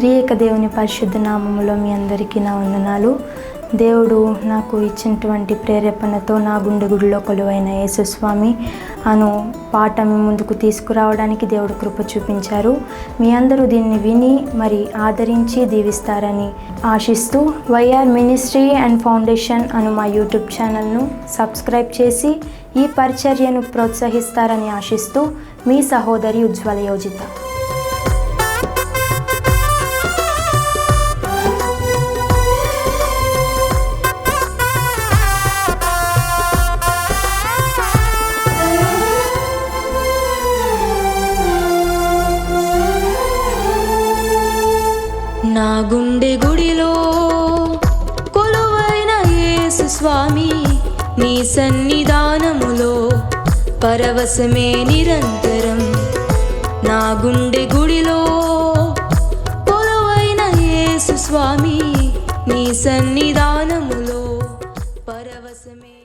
త్రియేక దేవుని పరిశుద్ధ నామములో మీ అందరికీ నా వందనాలు. దేవుడు నాకు ఇచ్చినటువంటి ప్రేరేపణతో నా గుండె గుడిలో కొలువైన యేసుస్వామి అను పాట మీ ముందుకు తీసుకురావడానికి దేవుడు కృప చూపించారు. మీ అందరూ దీన్ని విని మరి ఆదరించి దీవిస్తారని ఆశిస్తూ Y R ministry and foundation అను మా యూట్యూబ్ ఛానల్ను సబ్స్క్రైబ్ చేసి ఈ పరిచర్యను ప్రోత్సహిస్తారని ఆశిస్తూ మీ సహోదరి ఉజ్వల యోజిత. నా గుండె గుడిలో కొలువైన యేసు స్వామి నీ సన్నిధానములో పరవశమే నిరంతరం. నా గుండె గుడిలో కొలువైన యేసు స్వామి నీ సన్నిధానములో పరవశమే